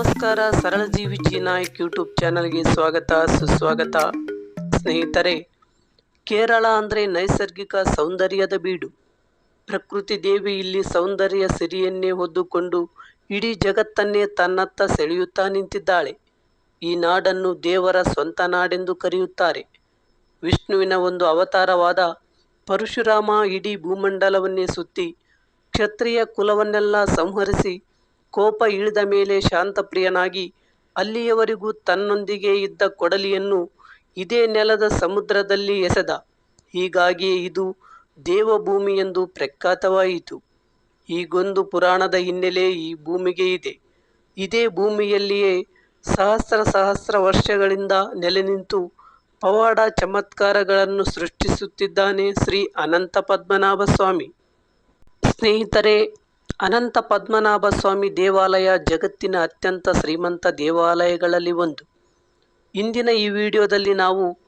ನಮಸ್ಕಾರ, ಸರಳ ಜೀವಿ ನಾಯಕ್ ಯೂಟ್ಯೂಬ್ ಚಾನಲ್ಗೆ ಸ್ವಾಗತ, ಸುಸ್ವಾಗತ. ಸ್ನೇಹಿತರೆ, ಕೇರಳ ಅಂದರೆ ನೈಸರ್ಗಿಕ ಸೌಂದರ್ಯದ ಬೀಡು. ಪ್ರಕೃತಿ ದೇವಿ ಇಲ್ಲಿ ಸೌಂದರ್ಯ ಸಿರಿಯನ್ನೇ ಹೊದ್ದುಕೊಂಡು ಇಡೀ ಜಗತ್ತನ್ನೇ ತನ್ನತ್ತ ಸೆಳೆಯುತ್ತಾ ನಿಂತಿದ್ದಾಳೆ. ಈ ನಾಡನ್ನು ದೇವರ ಸ್ವಂತ ನಾಡೆಂದು ಕರೆಯುತ್ತಾರೆ. ವಿಷ್ಣುವಿನ ಒಂದು ಅವತಾರವಾದ ಪರಶುರಾಮ ಇಡೀ ಭೂಮಂಡಲವನ್ನೇ ಸುತ್ತಿ ಕ್ಷತ್ರಿಯ ಕುಲವನ್ನೆಲ್ಲ ಸಂಹರಿಸಿ ಕೋಪ ಇಳಿದ ಮೇಲೆ ಶಾಂತಪ್ರಿಯನಾಗಿ ಅಲ್ಲಿಯವರೆಗೂ ತನ್ನೊಂದಿಗೆ ಇದ್ದ ಕೊಡಲಿಯನ್ನು ಇದೇ ನೆಲದ ಸಮುದ್ರದಲ್ಲಿ ಎಸೆದ. ಹೀಗಾಗಿ ಇದು ದೇವಭೂಮಿ ಎಂದು ಪ್ರಖ್ಯಾತವಾಯಿತು. ಈಗೊಂದು ಪುರಾಣದ ಹಿನ್ನೆಲೆ ಈ ಭೂಮಿಗೆ ಇದೆ. ಇದೇ ಭೂಮಿಯಲ್ಲಿಯೇ ಸಹಸ್ರ ಸಹಸ್ರ ವರ್ಷಗಳಿಂದ ನೆಲೆ ನಿಂತು ಪವಾಡ ಚಮತ್ಕಾರಗಳನ್ನು ಸೃಷ್ಟಿಸುತ್ತಿದ್ದಾನೆ ಶ್ರೀ ಅನಂತ ಪದ್ಮನಾಭ ಸ್ವಾಮಿ ಸ್ನೇಹಿತರೆ ಅನಂತ ಪದ್ಮನಾಭ ಸ್ವಾಮಿ ದೇವಾಲಯ ಜಗತ್ತಿನ ಅತ್ಯಂತ ಶ್ರೀಮಂತ ದೇವಾಲಯಗಳಲ್ಲಿ ಒಂದು. ಇಂದಿನ ಈ ವಿಡಿಯೋದಲ್ಲಿ ನಾವು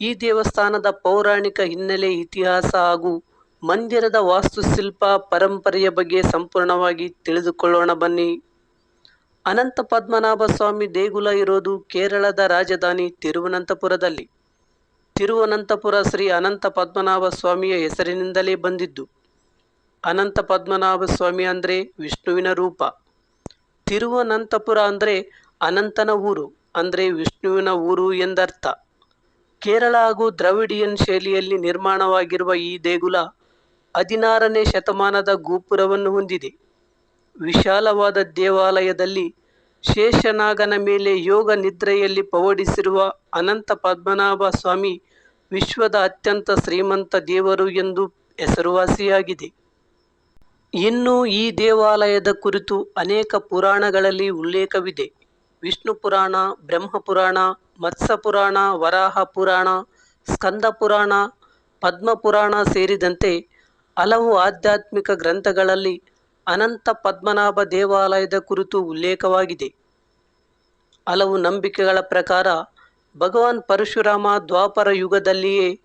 ಈ ದೇವಸ್ಥಾನದ ಪೌರಾಣಿಕ ಹಿನ್ನೆಲೆ, ಇತಿಹಾಸ ಹಾಗೂ ಮಂದಿರದ ವಾಸ್ತುಶಿಲ್ಪ ಪರಂಪರೆಯ ಬಗ್ಗೆ ಸಂಪೂರ್ಣವಾಗಿ ತಿಳಿದುಕೊಳ್ಳೋಣ ಬನ್ನಿ. ಅನಂತ ಪದ್ಮನಾಭ ಸ್ವಾಮಿ ದೇಗುಲ ಇರೋದು ಕೇರಳದ ರಾಜಧಾನಿ ತಿರುವನಂತಪುರದಲ್ಲಿ. ತಿರುವನಂತಪುರ ಶ್ರೀ ಅನಂತ ಪದ್ಮನಾಭ ಸ್ವಾಮಿಯ ಹೆಸರಿನಿಂದಲೇ ಬಂದಿದ್ದು. ಅನಂತ ಪದ್ಮನಾಭ ಸ್ವಾಮಿ ಅಂದರೆ ವಿಷ್ಣುವಿನ ರೂಪ. ತಿರುವನಂತಪುರ ಅಂದರೆ ಅನಂತನ ಊರು, ಅಂದರೆ ವಿಷ್ಣುವಿನ ಊರು ಎಂದರ್ಥ. ಕೇರಳ ಹಾಗೂ ದ್ರವಿಡಿಯನ್ ಶೈಲಿಯಲ್ಲಿ ನಿರ್ಮಾಣವಾಗಿರುವ ಈ ದೇಗುಲ ಹದಿನಾರನೇ ಶತಮಾನದ ಗೋಪುರವನ್ನು ಹೊಂದಿದೆ. ವಿಶಾಲವಾದ ದೇವಾಲಯದಲ್ಲಿ ಶೇಷನಾಗನ ಮೇಲೆ ಯೋಗ ನಿದ್ರೆಯಲ್ಲಿ ಪವಡಿಸಿರುವ ಅನಂತ ಪದ್ಮನಾಭ ಸ್ವಾಮಿ ವಿಶ್ವದ ಅತ್ಯಂತ ಶ್ರೀಮಂತ ದೇವರು ಎಂದು ಹೆಸರುವಾಸಿಯಾಗಿದೆ. ಇನ್ನು ಈ ದೇವಾಲಯದ ಕುರಿತು ಅನೇಕ ಪುರಾಣಗಳಲ್ಲಿ ಉಲ್ಲೇಖವಿದೆ. ವಿಷ್ಣು ಪುರಾಣ, ಬ್ರಹ್ಮ ಪುರಾಣ ಮತ್ಸ್ಯ ಪುರಾಣ, ವರಾಹ ಪುರಾಣ, ಸ್ಕಂದ ಪುರಾಣ, ಪದ್ಮ ಪುರಾಣ ಸೇರಿದಂತೆ ಹಲವು ಆಧ್ಯಾತ್ಮಿಕ ಗ್ರಂಥಗಳಲ್ಲಿ ಅನಂತ ಪದ್ಮನಾಭ ದೇವಾಲಯದ ಕುರಿತು ಉಲ್ಲೇಖವಾಗಿದೆ. ಹಲವು ನಂಬಿಕೆಗಳ ಪ್ರಕಾರ ಭಗವಾನ್ ಪರಶುರಾಮ ದ್ವಾಪರ ಯುಗದಲ್ಲಿಯೇ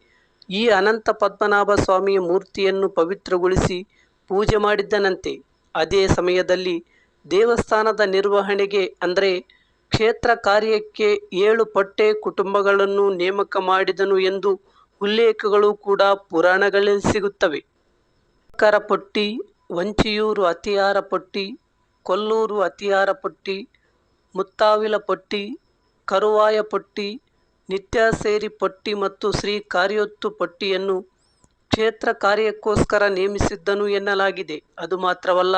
ಈ ಅನಂತ ಪದ್ಮನಾಭ ಸ್ವಾಮಿಯ ಮೂರ್ತಿಯನ್ನು ಪವಿತ್ರಗೊಳಿಸಿ ಪೂಜೆ ಮಾಡಿದ್ದನಂತೆ. ಅದೇ ಸಮಯದಲ್ಲಿ ದೇವಸ್ಥಾನದ ನಿರ್ವಹಣೆಗೆ, ಅಂದರೆ ಕ್ಷೇತ್ರ ಕಾರ್ಯಕ್ಕೆ ಏಳು ಪಟ್ಟೆ ಕುಟುಂಬಗಳನ್ನು ನೇಮಕ ಮಾಡಿದನು ಎಂದು ಉಲ್ಲೇಖಗಳು ಕೂಡ ಪುರಾಣಗಳಲ್ಲಿ ಸಿಗುತ್ತವೆ. ಪಟ್ಟಿ ವಂಚಿಯೂರು ಅತಿಯಾರ ಪಟ್ಟಿ ಕೊಲ್ಲೂರು ಅತಿಯಾರ ಪಟ್ಟಿ ಮುತ್ತಾವಿಲ ಪಟ್ಟಿ ಕರುವಾಯ ಪಟ್ಟಿ ನಿತ್ಯಸೇರಿ ಪಟ್ಟಿ ಮತ್ತು ಶ್ರೀ ಕಾರ್ಯೊತ್ತು ಪಟ್ಟಿಯನ್ನು ಕ್ಷೇತ್ರ ಕಾರ್ಯಕ್ಕೋಸ್ಕರ ನೇಮಿಸಿದ್ದನು ಎನ್ನಲಾಗಿದೆ. ಅದು ಮಾತ್ರವಲ್ಲ,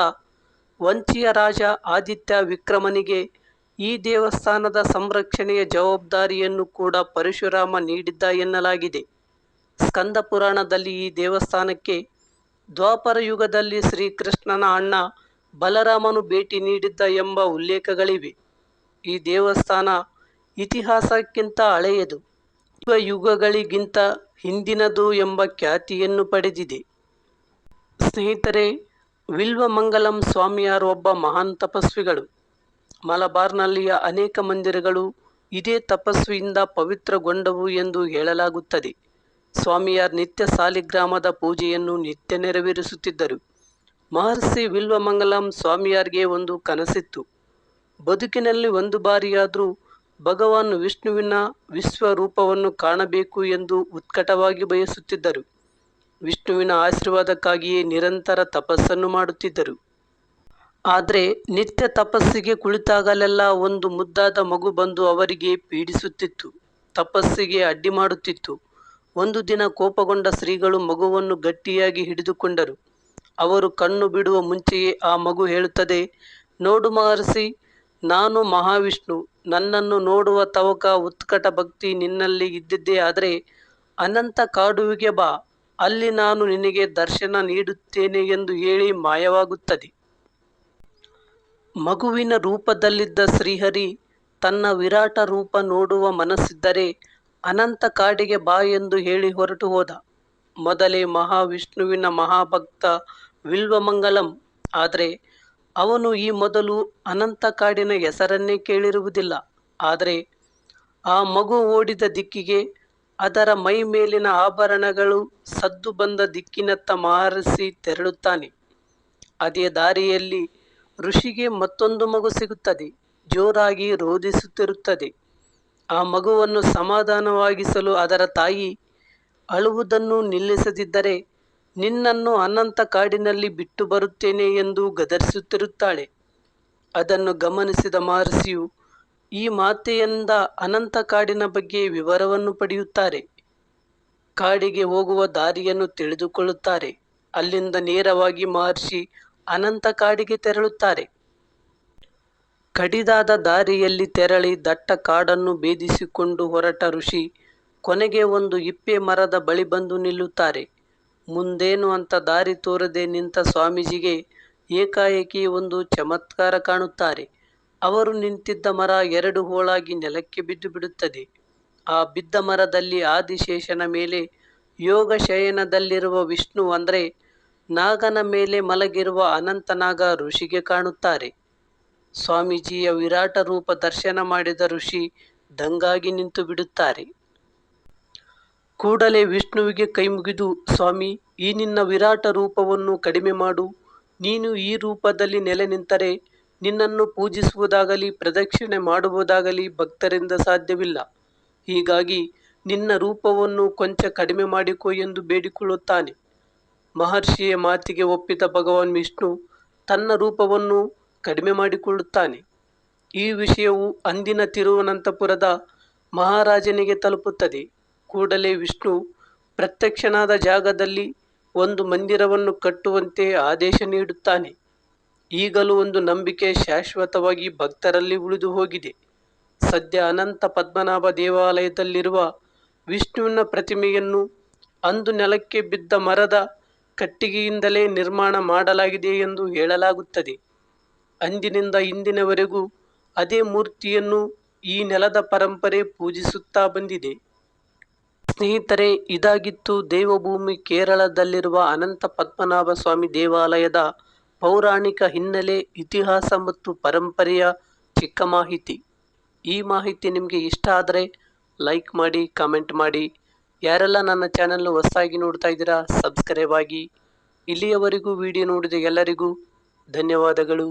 ವಂಚಿಯ ರಾಜ ಆದಿತ್ಯ ವಿಕ್ರಮನಿಗೆ ಈ ದೇವಸ್ಥಾನದ ಸಂರಕ್ಷಣೆಯ ಜವಾಬ್ದಾರಿಯನ್ನು ಕೂಡ ಪರಶುರಾಮ ನೀಡಿದ್ದ ಎನ್ನಲಾಗಿದೆ. ಸ್ಕಂದ ಪುರಾಣದಲ್ಲಿ ಈ ದೇವಸ್ಥಾನಕ್ಕೆ ದ್ವಾಪರ ಯುಗದಲ್ಲಿ ಶ್ರೀಕೃಷ್ಣನ ಅಣ್ಣ ಬಲರಾಮನು ಭೇಟಿ ನೀಡಿದ್ದ ಎಂಬ ಉಲ್ಲೇಖಗಳಿವೆ. ಈ ದೇವಸ್ಥಾನ ಇತಿಹಾಸಕ್ಕಿಂತ ಹಳೆಯದು. ಯುಗ ಯುಗಗಳಿಗಿಂತ ಹಿಂದಿನದು ಎಂಬ ಖ್ಯಾತಿಯನ್ನು ಪಡೆದಿದೆ. ಸ್ನೇಹಿತರೆ, ವಿಲ್ವಮಂಗಲಂ ಸ್ವಾಮಿಯಾರು ಒಬ್ಬ ಮಹಾನ್ ತಪಸ್ವಿಗಳು. ಮಲಬಾರ್ನಲ್ಲಿಯ ಅನೇಕ ಮಂದಿರಗಳು ಇದೇ ತಪಸ್ವಿಯಿಂದ ಪವಿತ್ರಗೊಂಡವು ಎಂದು ಹೇಳಲಾಗುತ್ತದೆ. ಸ್ವಾಮಿಯಾರ್ ನಿತ್ಯ ಸಾಲಿಗ್ರಾಮದ ಪೂಜೆಯನ್ನು ನಿತ್ಯ ನೆರವೇರಿಸುತ್ತಿದ್ದರು. ಮಹರ್ಷಿ ವಿಲ್ವಮಂಗಲಂ ಸ್ವಾಮಿಯಾರ್ಗೆ ಒಂದು ಕನಸಿತ್ತು. ಬದುಕಿನಲ್ಲಿ ಒಂದು ಬಾರಿಯಾದರೂ ಭಗವಾನ್ ವಿಷ್ಣುವಿನ ವಿಶ್ವರೂಪವನ್ನು ಕಾಣಬೇಕು ಎಂದು ಉತ್ಕಟವಾಗಿ ಬಯಸುತ್ತಿದ್ದರು. ವಿಷ್ಣುವಿನ ಆಶೀರ್ವಾದಕ್ಕಾಗಿಯೇ ನಿರಂತರ ತಪಸ್ಸನ್ನು ಮಾಡುತ್ತಿದ್ದರು. ಆದರೆ ನಿತ್ಯ ತಪಸ್ಸಿಗೆ ಕುಳಿತಾಗಲೆಲ್ಲ ಒಂದು ಮುದ್ದಾದ ಮಗು ಬಂದು ಅವರಿಗೆ ಪೀಡಿಸುತ್ತಿತ್ತು. ತಪಸ್ಸಿಗೆ ಅಡ್ಡಿ ಮಾಡುತ್ತಿತ್ತು. ಒಂದು ದಿನ ಕೋಪಗೊಂಡ ಶ್ರೀಗಳು ಮಗುವನ್ನು ಗಟ್ಟಿಯಾಗಿ ಹಿಡಿದುಕೊಂಡರು. ಅವರು ಕಣ್ಣು ಬಿಡುವ ಮುಂಚೆಯೇ ಆ ಮಗು ಹೇಳುತ್ತದೆ, ನೋಡು ಮಹರ್ಷಿ ನಾನು ಮಹಾವಿಷ್ಣು, ನನ್ನನ್ನು ನೋಡುವ ತವಕ ಉತ್ಕಟ ಭಕ್ತಿ ನಿನ್ನಲ್ಲಿ ಇದ್ದಿದ್ದೇ ಆದರೆ ಅನಂತ ಕಾಡುವಿಗೆ ಬಾ, ಅಲ್ಲಿ ನಾನು ನಿನಗೆ ದರ್ಶನ ನೀಡುತ್ತೇನೆ ಎಂದು ಹೇಳಿ ಮಾಯವಾಗುತ್ತದೆ. ಮಗುವಿನ ರೂಪದಲ್ಲಿದ್ದ ಶ್ರೀಹರಿ ತನ್ನ ವಿರಾಟ ರೂಪ ನೋಡುವ ಮನಸ್ಸಿದ್ದರೆ ಅನಂತ ಕಾಡಿಗೆ ಬಾ ಎಂದು ಹೇಳಿ ಹೊರಟು ಹೋದ. ಮೊದಲೇ ಮಹಾವಿಷ್ಣುವಿನ ಮಹಾಭಕ್ತ ವಿಲ್ವಮಂಗಲಂ, ಆದರೆ ಅವನು ಈ ಮೊದಲು ಅನಂತ ಕಾಡಿನ ಹೆಸರನ್ನೇ ಕೇಳಿರುವುದಿಲ್ಲ. ಆದರೆ ಆ ಮಗು ಓಡಿದ ದಿಕ್ಕಿಗೆ ಅದರ ಮೈ ಮೇಲಿನ ಆಭರಣಗಳು ಸದ್ದು ಬಂದ ದಿಕ್ಕಿನತ್ತ ಮಾರಿಸಿ ತೆರಳುತ್ತಾನೆ. ಅದೇ ದಾರಿಯಲ್ಲಿ ಋಷಿಗೆ ಮತ್ತೊಂದು ಮಗು ಸಿಗುತ್ತದೆ, ಜೋರಾಗಿ ರೋಧಿಸುತ್ತಿರುತ್ತದೆ. ಆ ಮಗುವನ್ನು ಸಮಾಧಾನವಾಗಿಸಲು ಅದರ ತಾಯಿ ಅಳುವುದನ್ನು ನಿಲ್ಲಿಸದಿದ್ದರೆ ನಿನ್ನನ್ನು ಅನಂತ ಕಾಡಿನಲ್ಲಿ ಬಿಟ್ಟು ಬರುತ್ತೇನೆ ಎಂದು ಗದರಿಸುತ್ತಿರುತ್ತಾಳೆ. ಅದನ್ನು ಗಮನಿಸಿದ ಮಹರ್ಷಿಯು ಈ ಮಾತೆಯಿಂದ ಅನಂತ ಕಾಡಿನ ಬಗ್ಗೆ ವಿವರವನ್ನು ಪಡೆಯುತ್ತಾರೆ. ಕಾಡಿಗೆ ಹೋಗುವ ದಾರಿಯನ್ನು ತಿಳಿದುಕೊಳ್ಳುತ್ತಾರೆ. ಅಲ್ಲಿಂದ ನೇರವಾಗಿ ಮಹರ್ಷಿ ಅನಂತ ಕಾಡಿಗೆ ತೆರಳುತ್ತಾರೆ. ಕಡಿದಾದ ದಾರಿಯಲ್ಲಿ ತೆರಳಿ ದಟ್ಟ ಕಾಡನ್ನು ಭೇದಿಸಿಕೊಂಡು ಹೊರಟ ಋಷಿ ಕೊನೆಗೆ ಒಂದು ಇಪ್ಪೆ ಮರದ ಬಳಿ ಬಂದು ನಿಲ್ಲುತ್ತಾರೆ. ಮುಂದೇನು ಅಂತ ದಾರಿ ತೋರದೆ ನಿಂತ ಸ್ವಾಮೀಜಿಗೆ ಏಕಾಏಕಿ ಒಂದು ಚಮತ್ಕಾರ ಕಾಣುತ್ತಾರೆ. ಅವರು ನಿಂತಿದ್ದ ಮರ ಎರಡು ಹೋಳಾಗಿ ನೆಲಕ್ಕೆ ಬಿದ್ದು ಬಿಡುತ್ತದೆ. ಆ ಬಿದ್ದ ಮರದಲ್ಲಿ ಆದಿಶೇಷನ ಮೇಲೆ ಯೋಗ ಶಯನದಲ್ಲಿರುವ ವಿಷ್ಣು ಅಂದರೆ ನಾಗನ ಮೇಲೆ ಮಲಗಿರುವ ಅನಂತನಾಗ ಋಷಿಗೆ ಕಾಣುತ್ತಾರೆ. ಸ್ವಾಮೀಜಿಯ ವಿರಾಟ ರೂಪ ದರ್ಶನ ಮಾಡಿದ ಋಷಿ ದಂಗಾಗಿ ನಿಂತು ಬಿಡುತ್ತಾರೆ. ಕೂಡಲೇ ವಿಷ್ಣುವಿಗೆ ಕೈಮುಗಿದು, ಸ್ವಾಮಿ, ಈ ನಿನ್ನ ವಿರಾಟ ರೂಪವನ್ನು ಕಡಿಮೆ ಮಾಡು. ನೀನು ಈ ರೂಪದಲ್ಲಿ ನೆಲೆ ನಿಂತರೆ ನಿನ್ನನ್ನು ಪೂಜಿಸುವುದಾಗಲಿ, ಪ್ರದಕ್ಷಿಣೆ ಮಾಡುವುದಾಗಲಿ ಭಕ್ತರಿಂದ ಸಾಧ್ಯವಿಲ್ಲ. ಹೀಗಾಗಿ ನಿನ್ನ ರೂಪವನ್ನು ಕೊಂಚ ಕಡಿಮೆ ಮಾಡಿಕೊ ಎಂದು ಬೇಡಿಕೊಳ್ಳುತ್ತಾನೆ. ಮಹರ್ಷಿಯ ಮಾತಿಗೆ ಒಪ್ಪಿದ ಭಗವಾನ್ ವಿಷ್ಣು ತನ್ನ ರೂಪವನ್ನು ಕಡಿಮೆ ಮಾಡಿಕೊಳ್ಳುತ್ತಾನೆ. ಈ ವಿಷಯವು ಅಂದಿನ ತಿರುವನಂತಪುರದ ಮಹಾರಾಜನಿಗೆ ತಲುಪುತ್ತದೆ. ಕೂಡಲೇ ವಿಷ್ಣು ಪ್ರತ್ಯಕ್ಷನಾದ ಜಾಗದಲ್ಲಿ ಒಂದು ಮಂದಿರವನ್ನು ಕಟ್ಟುವಂತೆ ಆದೇಶ ನೀಡುತ್ತಾನೆ. ಈಗಲೂ ಒಂದು ನಂಬಿಕೆ ಶಾಶ್ವತವಾಗಿ ಭಕ್ತರಲ್ಲಿ ಉಳಿದು ಹೋಗಿದೆ. ಸದ್ಯ ಅನಂತ ಪದ್ಮನಾಭ ದೇವಾಲಯದಲ್ಲಿರುವ ವಿಷ್ಣುವಿನ ಪ್ರತಿಮೆಯನ್ನು ಅಂದು ನೆಲಕ್ಕೆ ಬಿದ್ದ ಮರದ ಕಟ್ಟಿಗೆಯಿಂದಲೇ ನಿರ್ಮಾಣ ಮಾಡಲಾಗಿದೆ ಎಂದು ಹೇಳಲಾಗುತ್ತದೆ. ಅಂದಿನಿಂದ ಇಂದಿನವರೆಗೂ ಅದೇ ಮೂರ್ತಿಯನ್ನು ಈ ನೆಲದ ಪರಂಪರೆ ಪೂಜಿಸುತ್ತಾ ಬಂದಿದೆ. ಸ್ನೇಹಿತರೆ, ಇದಾಗಿತ್ತು ದೇವಭೂಮಿ ಕೇರಳದಲ್ಲಿರುವ ಅನಂತ ಪದ್ಮನಾಭ ಸ್ವಾಮಿ ದೇವಾಲಯದ ಪೌರಾಣಿಕ ಹಿನ್ನೆಲೆ, ಇತಿಹಾಸ ಮತ್ತು ಪರಂಪರೆಯ ಚಿಕ್ಕ ಮಾಹಿತಿ. ಈ ಮಾಹಿತಿ ನಿಮಗೆ ಇಷ್ಟ ಆದರೆ ಲೈಕ್ ಮಾಡಿ, ಕಮೆಂಟ್ ಮಾಡಿ. ಯಾರೆಲ್ಲ ನನ್ನ ಚಾನಲ್ ಹೊಸದಾಗಿ ನೋಡ್ತಾ ಇದ್ದೀರಾ, ಸಬ್ಸ್ಕ್ರೈಬ್ ಆಗಿ. ಇಲ್ಲಿಯವರೆಗೂ ವಿಡಿಯೋ ನೋಡಿದ ಎಲ್ಲರಿಗೂ ಧನ್ಯವಾದಗಳು.